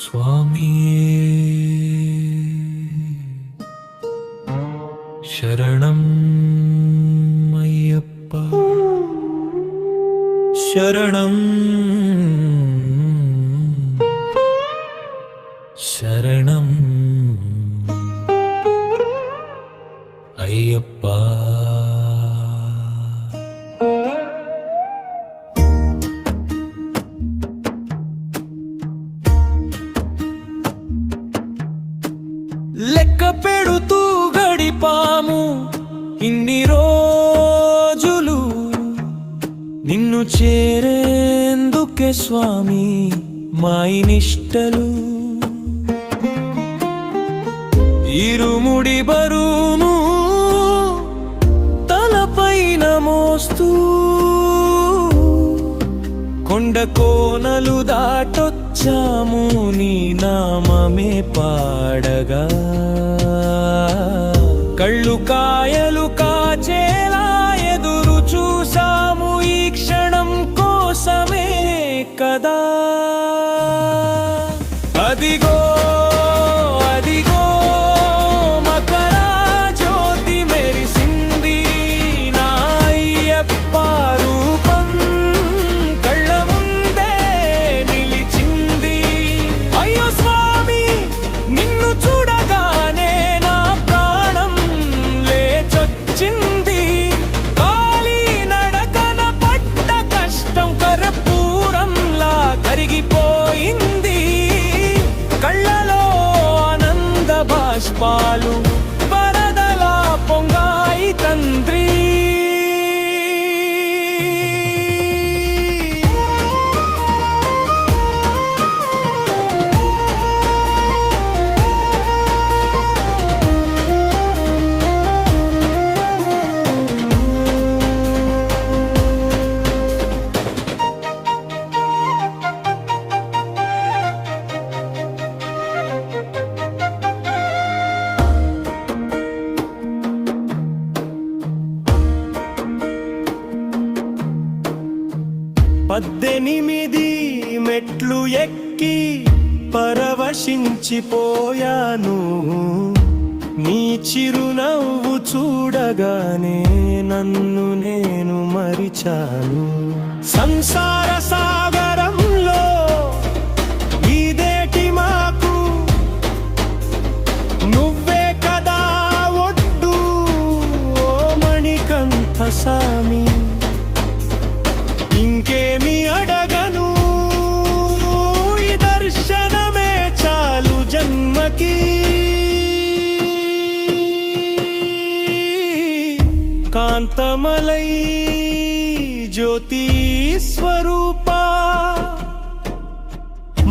स्वामी शरणं अय्यप्पा शरणं शरणम् अय्यप्पा పెడుతూ గడిపాము. ఇన్ని రోజులు నిన్ను చేరేందుకే స్వామి మా నిష్టలు ఇరుముడి బరువును తలపైన మోస్తూ కొండ కోనలు దాటొచ్చాము నీ నామమే పాడగా. cada పాలు పద్దెనిమిది మెట్లు ఎక్కి పరవశించిపోయాను. నీ చిరునవ్వు చూడగానే నన్ను నేను మరిచాను. సంసార సాగర్ కాంతమలై జ్యోతి స్వరూప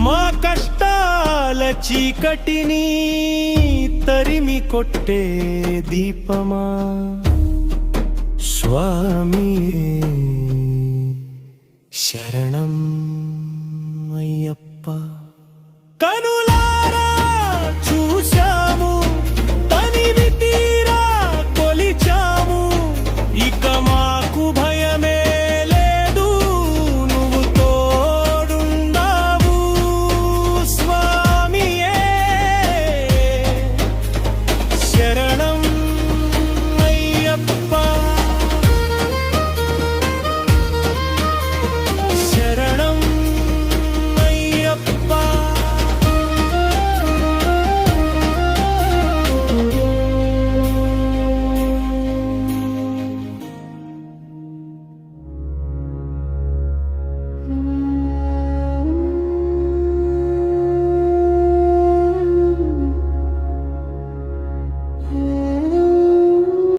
మా కష్టాల చీకటిని తరిమి కొట్టే దీపమా స్వామి